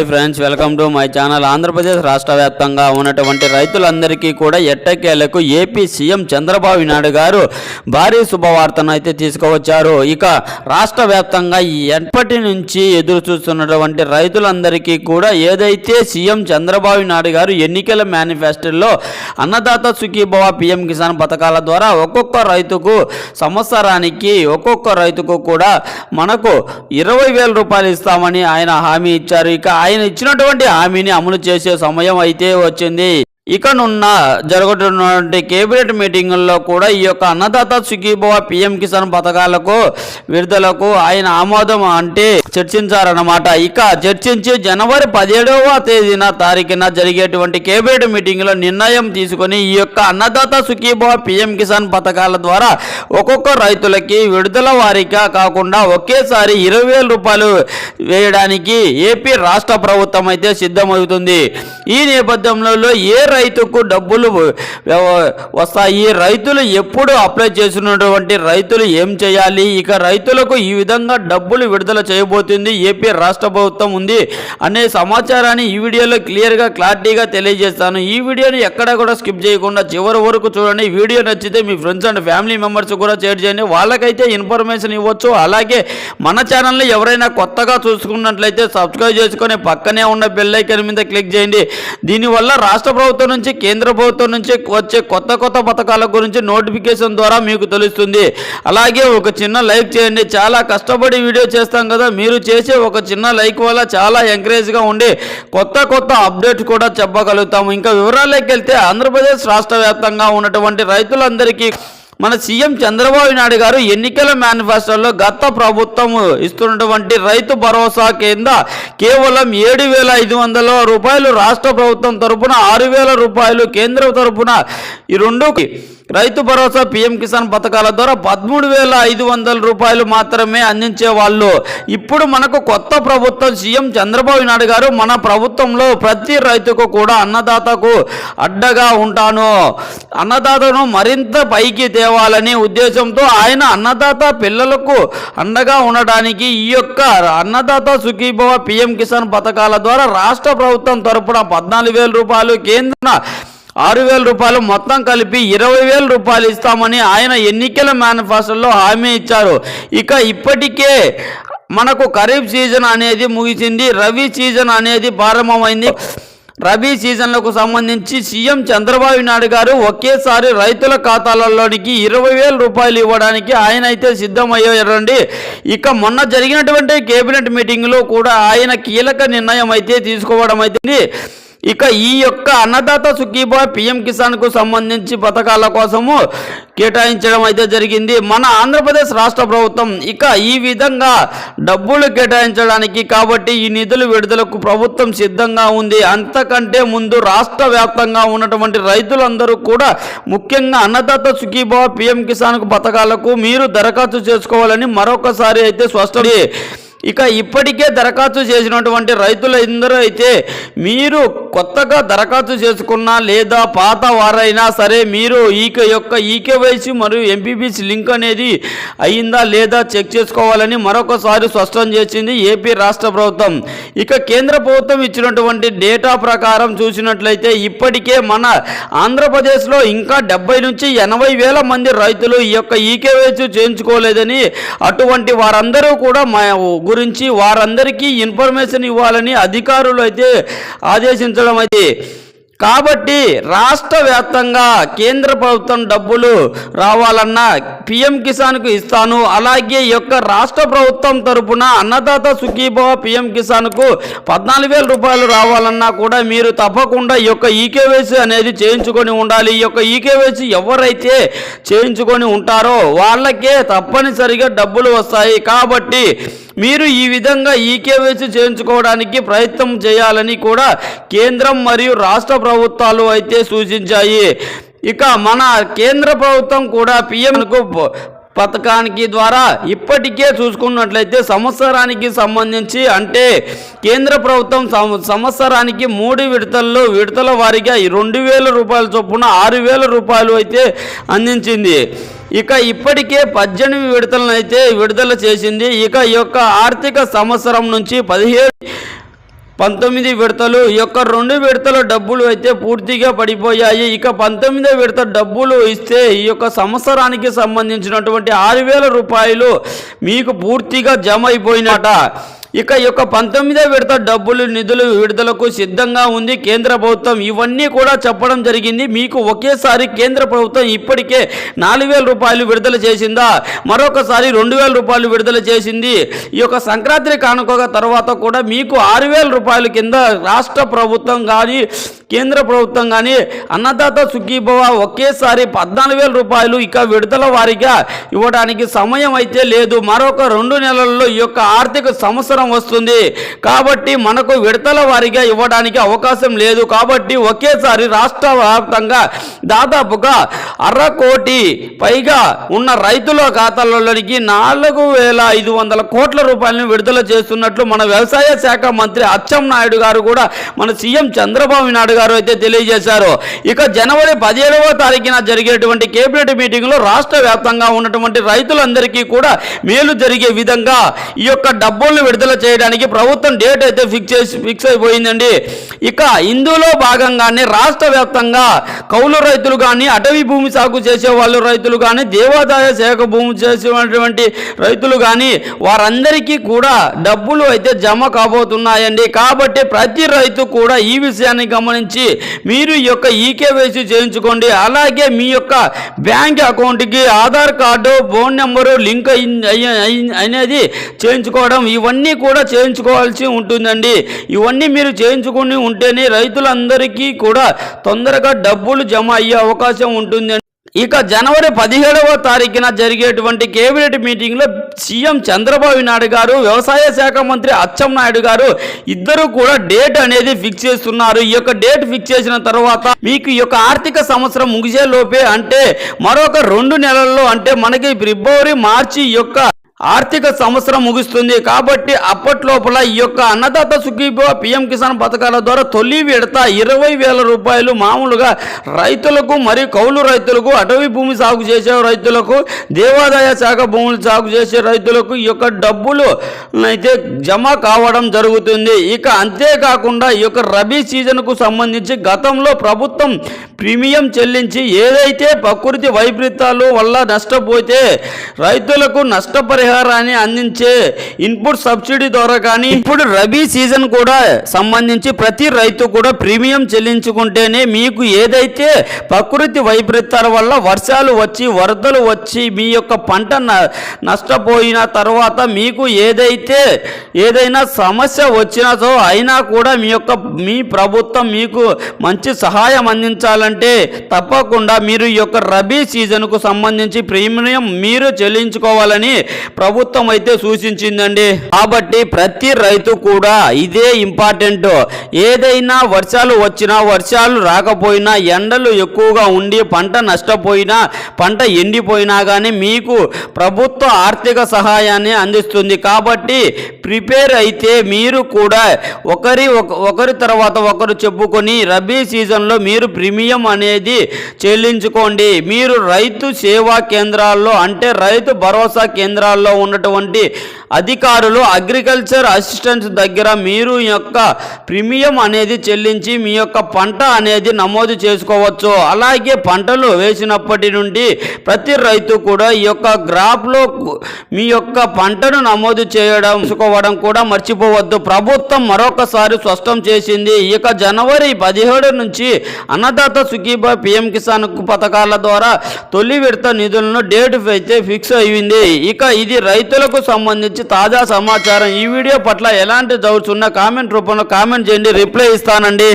Hi friends welcome to my channel Andhra Pradesh రాష్ట్ర వ్యాప్తంగా ఉన్నటువంటి రైతులందరికీ కూడా ఎట్టకేలకు ఏపీ సీఎం చంద్రబాబు నాయుడు గారు భారీ శుభవార్తను అయితే తీసుకువచ్చారు. ఇక రాష్ట్ర వ్యాప్తంగా ఎప్పటి నుంచి ఎదురు చూస్తున్నటువంటి రైతులందరికీ కూడా ఏదైతే సీఎం చంద్రబాబు నాయుడు గారు ఎన్నికల మేనిఫెస్టోలో అన్నదాత సుఖీభవ పిఎం కిసాన్ పథకాల ద్వారా ఒక్కొక్క రైతుకు సంవత్సరానికి ఒక్కొక్క రైతుకు కూడా మనకు ఇరవై వేల రూపాయలు ఇస్తామని ఆయన హామీ ఇచ్చారు. ఇక ఆయన ఇచ్చినటువంటి హామీని అమలు చేసే సమయం అయితే వచ్చింది. ఇకనున్న జరుగుతున్నటువంటి కేబినెట్ మీటింగుల్లో కూడా ఈ యొక్క అన్నదాత సుఖీభవ పిఎం కిసాన్ పథకాలకు విడుదలకు ఆయన ఆమోదం అంటే చర్చించారన్నమాట. ఇక చర్చించి జనవరి పదిహేడవ తేదీన తారీఖున జరిగేటువంటి కేబినెట్ మీటింగ్లో నిర్ణయం తీసుకొని ఈ యొక్క అన్నదాత సుఖీభవ పిఎం కిసాన్ పథకాల ద్వారా ఒక్కొక్క రైతులకి విడుదల వారిగా కాకుండా ఒకేసారి ఇరవై వేల రూపాయలు వేయడానికి ఏపీ రాష్ట్ర ప్రభుత్వం అయితే సిద్ధమవుతుంది. ఈ నేపథ్యంలో ఏ రైతుకు డబ్బులు వస్తాయి. రైతులు ఎప్పుడు అప్లై చేసినటువంటి రైతులు ఏం చేయాలి? ఇక రైతులకు ఈ విధంగా డబ్బులు విడుదల చేయబోతుంది. ఏపీ రాష్ట్ర ప్రభుత్వం ఉంది అనే సమాచారాన్ని ఈ వీడియోలో క్లియర్గా క్లారిటీగా తెలియజేస్తాను. ఈ వీడియోని ఎక్కడ కూడా స్కిప్ చేయకుండా చివరి వరకు చూడండి. వీడియో నచ్చితే మీ ఫ్రెండ్స్ అండ్ ఫ్యామిలీ మెంబర్స్ కూడా షేర్ చేయండి. వాళ్ళకైతే ఇన్ఫర్మేషన్ ఇవ్వచ్చు. అలాగే మన ఛానల్ని ఎవరైనా కొత్తగా చూసుకున్నట్లయితే సబ్స్క్రైబ్ చేసుకొని పక్కనే ఉన్న బెల్ మీద క్లిక్ చేయండి. దీనివల్ల రాష్ట్ర ప్రభుత్వం ప్రభుత్వం నుంచి కేంద్ర ప్రభుత్వం నుంచి వచ్చే కొత్త కొత్త పథకాల గురించి నోటిఫికేషన్ ద్వారా మీకు తెలుస్తుంది. అలాగే ఒక చిన్న లైక్ చేయండి. చాలా కష్టపడి వీడియో చేస్తాం కదా. మీరు చేసే ఒక చిన్న లైక్ వల్ల చాలా ఎంకరేజ్గా ఉండి కొత్త కొత్త అప్డేట్స్ కూడా చెప్పగలుగుతాము. ఇంకా వివరాలకి వెళ్తే ఆంధ్రప్రదేశ్ రాష్ట్ర వ్యాప్తంగా ఉన్నటువంటి రైతులందరికీ మన సీఎం చంద్రబాబు నాయుడు గారు ఎన్నికల మేనిఫెస్టోలో గత ప్రభుత్వం ఇస్తున్నటువంటి రైతు భరోసా కింద కేవలం ఏడు వేల ఐదు వందల రూపాయలు రాష్ట్ర ప్రభుత్వం తరపున ఆరు వేల రూపాయలు కేంద్రం తరపున ఈ రెండుకి రైతు భరోసా పిఎం కిసాన్ పథకాల ద్వారా పదమూడు వేల ఐదు వందల రూపాయలు మాత్రమే అందించే వాళ్ళు ఇప్పుడు మనకు కొత్త ప్రభుత్వం సీఎం చంద్రబాబు నాయుడు గారు మన ప్రభుత్వంలో ప్రతి రైతుకు కూడా అన్నదాతకు అడ్డగా ఉంటాను. అన్నదాతను మరింత పైకి తేవాలని ఉద్దేశంతో ఆయన అన్నదాత పిల్లలకు అండగా ఉండడానికి ఈ యొక్క అన్నదాత సుఖీభవ పిఎం కిసాన్ పథకాల ద్వారా రాష్ట్ర ప్రభుత్వం తరపున పద్నాలుగు వేల రూపాయలు కేంద్ర ఆరు వేల రూపాయలు మొత్తం కలిపి ఇరవై వేల రూపాయలు ఇస్తామని ఆయన ఎన్నికల మేనిఫెస్టోలో హామీ ఇచ్చారు. ఇక ఇప్పటికే మనకు ఖరీఫ్ సీజన్ అనేది ముగిసింది రబీ సీజన్ అనేది ప్రారంభమైంది. రబీ సీజన్లకు సంబంధించి సీఎం చంద్రబాబు నాయుడు గారు ఒకేసారి రైతుల ఖాతాలలోనికి ఇరవై వేల రూపాయలు ఇవ్వడానికి ఆయన అయితే సిద్ధమయ్యారండి. ఇక మొన్న జరిగినటువంటి కేబినెట్ మీటింగ్లో కూడా ఆయన కీలక నిర్ణయం అయితే తీసుకోవడం అయితే ఇక ఈ యొక్క అన్నదాత సుఖీబా పిఎం కిసాన్కు సంబంధించి పథకాల కోసము కేటాయించడం అయితే జరిగింది. మన ఆంధ్రప్రదేశ్ రాష్ట్ర ప్రభుత్వం ఇక ఈ విధంగా డబ్బులు కేటాయించడానికి కాబట్టి ఈ నిధులు విడుదలకు ప్రభుత్వం సిద్ధంగా ఉంది. అంతకంటే ముందు రాష్ట్ర వ్యాప్తంగా ఉన్నటువంటి రైతులందరూ కూడా ముఖ్యంగా అన్నదాత సుఖీబా పిఎం కిసాన్కు పథకాలకు మీరు దరఖాస్తు చేసుకోవాలని మరొకసారి అయితే స్పష్టం ఇక ఇప్పటికే దరఖాస్తు చేసినటువంటి రైతులందరూ అయితే మీరు కొత్తగా దరఖాస్తు చేసుకున్నా లేదా పాత వారైనా సరే మీరు ఈ యొక్క ఈకేవైసీ మరియు ఎంపీబీసీ లింక్ అనేది అయిందా లేదా చెక్ చేసుకోవాలని మరొకసారి స్పష్టం చేసింది ఏపీ రాష్ట్ర ప్రభుత్వం. ఇక కేంద్ర ప్రభుత్వం ఇచ్చినటువంటి డేటా ప్రకారం చూసినట్లయితే ఇప్పటికే మన ఆంధ్రప్రదేశ్లో ఇంకా డెబ్బై నుంచి ఎనభై వేల మంది రైతులు ఈ యొక్క ఈకేవైసీ చేయించుకోలేదని అటువంటి వారందరూ కూడా మా గురించి వారందరికీ ఇన్ఫర్మేషన్ ఇవ్వాలని అధికారులు అయితే ఆదేశించడం అయితే. కాబట్టి రాష్ట్ర వ్యాప్తంగా కేంద్ర ప్రభుత్వం డబ్బులు రావాలన్నా పిఎం కిసాన్కు ఇస్తాను. అలాగే యొక్క రాష్ట్ర ప్రభుత్వం తరపున అన్నదాత సుఖీభవ పిఎం కిసాన్కు పద్నాలుగు వేల రూపాయలు రావాలన్నా కూడా మీరు తప్పకుండా ఈ యొక్క ఈకేవైసీ అనేది చేయించుకొని ఉండాలి. ఈ యొక్క ఈకేవైసీ ఎవరైతే చేయించుకొని ఉంటారో వాళ్ళకే తప్పనిసరిగా డబ్బులు వస్తాయి. కాబట్టి మీరు ఈ విధంగా ఈకేవైసీ చేయించుకోవడానికి ప్రయత్నం చేయాలని కూడా కేంద్రం మరియు రాష్ట్ర ప్రభుత్వాలు అయితే సూచించాయి. ఇక మన కేంద్ర ప్రభుత్వం కూడా పిఎంకు పథకానికి ద్వారా ఇప్పటికే చూసుకున్నట్లయితే సంవత్సరానికి సంబంధించి అంటే కేంద్ర ప్రభుత్వం సం- సంవత్సరానికి మూడు విడతల్లో విడతల వారీగా రెండు వేల రూపాయల చొప్పున ఆరు వేల రూపాయలు అయితే అందించింది. ఇక ఇప్పటికే పద్దెనిమిది విడతలను అయితే విడుదల చేసింది. ఇక ఈ యొక్క ఆర్థిక సంవత్సరం నుంచి పదిహేడు పంతొమ్మిది విడతలు ఈ యొక్క రెండు విడతల డబ్బులు అయితే పూర్తిగా పడిపోయాయి. ఇక పంతొమ్మిదో విడత డబ్బులు ఇస్తే ఈ యొక్క సంవత్సరానికి సంబంధించినటువంటి ఆరు వేల రూపాయలు మీకు పూర్తిగా జమ అయిపోయినట. ఇక ఈ యొక్క పంతొమ్మిదో విడత డబ్బులు నిధులు విడుదలకు సిద్ధంగా ఉంది కేంద్ర ప్రభుత్వం. ఇవన్నీ కూడా చెప్పడం జరిగింది. మీకు ఒకేసారి కేంద్ర ప్రభుత్వం ఇప్పటికే నాలుగు వేల రూపాయలు విడుదల చేసిందా? మరొకసారి రెండు వేల రూపాయలు విడుదల చేసింది. ఈ యొక్క సంక్రాంతి కానుక తర్వాత కూడా మీకు ఆరు వేల రూపాయల కింద రాష్ట్ర ప్రభుత్వం కానీ కేంద్ర ప్రభుత్వం కానీ అన్నదాత సుఖీభవ ఒకేసారి పద్నాలుగు వేల రూపాయలు ఇక విడుదల వారిగా ఇవ్వడానికి సమయం అయితే లేదు. మరొక రెండు నెలల్లో ఈ యొక్క ఆర్థిక సంవత్సరం వస్తుంది. కాబట్టి మనకు విడతల వారిగా ఇవ్వడానికి అవకాశం లేదు. కాబట్టి ఒకేసారి రాష్ట్ర వ్యాప్తంగా దాదాపుగా అర కోటి పైగా ఉన్న రైతుల ఖాతాలలోనికి నాలుగు వేల ఐదు వందల కోట్ల రూపాయలను విడుదల చేస్తున్నట్లు మన వ్యవసాయ శాఖ మంత్రి అచ్చెం నాయుడు గారు కూడా మన సీఎం చంద్రబాబు నాయుడు గారు అయితే తెలియజేశారు. ఇక జనవరి పదిహేడవ తారీఖున జరిగేటువంటి కేబినెట్ మీటింగ్లో రాష్ట్ర వ్యాప్తంగా ఉన్నటువంటి రైతులందరికీ కూడా మేలు జరిగే విధంగా ఈ యొక్క డబ్బులను విడుదల చేయడానికి ప్రభుత్వం డేట్ అయితే ఫిక్స్ చేసి ఫిక్స్ అయిపోయిందండి. ఇక ఇందులో భాగంగానే రాష్ట్ర వ్యాప్తంగా కౌలు రైతులు కానీ అటవీ భూమి సాగు చేసే వాళ్ళు రైతులు కానీ దేవాదాయ శాఖ భూమి చేసేటువంటి రైతులు కానీ వారందరికీ కూడా డబ్బులు అయితే జమ కాబోతున్నాయండి. కాబట్టి ప్రతి రైతు కూడా ఈ విషయాన్ని గమనించి మీరు ఈ యొక్క ఈకేవైసీ చేయించుకోండి. అలాగే మీ యొక్క బ్యాంక్ అకౌంట్కి Aadhaar card phone number link అనేది చేయించుకోవడం ఇవన్నీ కూడా చేయించుకోవాల్సి ఉంటుందండి. ఇవన్నీ మీరు చేయించుకుని ఉంటేనే రైతులందరికీ కూడా తొందరగా డబ్బులు జమ అయ్యే అవకాశం ఉంటుంది ఇక జనవరి పదిహేడవ తారీఖున జరిగేటువంటి కేబినెట్ మీటింగ్లో సీఎం చంద్రబాబు నాయుడు గారు వ్యవసాయ శాఖ మంత్రి అచ్చెం నాయుడు గారు ఇద్దరు కూడా డేట్ అనేది ఫిక్స్ చేస్తున్నారు. ఈ యొక్క డేట్ ఫిక్స్ చేసిన తర్వాత మీకు ఈ యొక్క ఆర్థిక సంవత్సరం ముగిసే లోపే అంటే మరొక రెండు నెలల్లో అంటే మనకి ఫిబ్రవరి మార్చి యొక్క ఆర్థిక సంవత్సరం ముగుస్తుంది కాబట్టి అప్పట్లోపల ఈ యొక్క అన్నదాత సుఖీభవ పిఎం కిసాన్ పథకాల ద్వారా తొలి విడత ఇరవై వేల రూపాయలు మామూలుగా రైతులకు మరియు కౌలు రైతులకు అటవీ భూమి సాగు చేసే రైతులకు దేవాదాయ శాఖ భూములు సాగు చేసే రైతులకు ఈ యొక్క డబ్బులు అయితే జమ కావడం జరుగుతుంది. ఇక అంతేకాకుండా ఈ యొక్క రబీ సీజన్కు సంబంధించి గతంలో ప్రభుత్వం ప్రీమియం చెల్లించి ఏదైతే ప్రకృతి వైపరీత్యాలు వల్ల నష్టపోతే రైతులకు పరిహారాన్ని అందించే ఇన్పుట్ సబ్సిడీ ద్వారా కానీ ఇప్పుడు రబీ సీజన్ కూడా సంబంధించి ప్రతి రైతు కూడా ప్రీమియం చెల్లించుకుంటేనే మీకు ఏదైతే ప్రకృతి వైపరీత్యాల వల్ల వర్షాలు వచ్చి వరదలు వచ్చి మీ యొక్క పంట న- నష్టపోయిన తర్వాత మీకు ఏదైతే ఏదైనా సమస్య వచ్చినదో అయినా కూడా మీ యొక్క మీ ప్రభుత్వం మీకు మంచి సహాయం అందించాలంటే తప్పకుండా మీరు ఈ యొక్క రబీ సీజన్కు సంబంధించి ప్రీమియం మీరు చెల్లించుకోవాలని ప్రభుత్వం అయితే సూచించిందండి. కాబట్టి ప్రతి రైతు కూడా ఇదే ఇంపార్టెంట్. ఏదైనా వర్షాలు వచ్చినా వర్షాలు రాకపోయినా ఎండలు ఎక్కువగా ఉండి పంట నష్టపోయినా పంట ఎండిపోయినా కానీ మీకు ప్రభుత్వ ఆర్థిక సహాయాన్ని అందిస్తుంది. కాబట్టి ప్రిపేర్ అయితే మీరు కూడా ఒకరి ఒక- ఒకరి తర్వాత ఒకరు చెప్పుకొని రబీ సీజన్లో మీరు ప్రీమియం అనేది చెల్లించుకోండి. మీరు రైతు సేవా కేంద్రాల్లో అంటే రైతు భరోసా కేంద్రాల్లో ఉన్నటువంటి అధికారులు అగ్రికల్చర్ అసిస్టెంట్స్ దగ్గర మీరు యొక్క ప్రీమియం అనేది చెల్లించి మీ యొక్క పంట అనేది నమోదు చేసుకోవచ్చు. అలాగే పంటలు వేసినప్పటి నుండి ప్రతి రైతు కూడా ఈ యొక్క గ్రాఫ్లో మీ యొక్క పంటను నమోదు చేయడం చేసుకోవడం కూడా మర్చిపోవద్దు. ప్రభుత్వం మరొకసారి స్పష్టం చేసింది ఇక జనవరి పదిహేడు నుంచి అన్నదాత సుఖీబా పిఎం కిసాన్ పథకాల ద్వారా తొలి విడత నిధులను డేట్ అయితే ఫిక్స్ అయింది. ఇక ఇది రైతులకు సంబంధించి తాజా సమాచారం ఈ వీడియో పట్ల ఎలాంటి డౌట్స్ ఉన్నా కామెంట్ రూపంలో కామెంట్ చేయండి. రిప్లై ఇస్తానండి.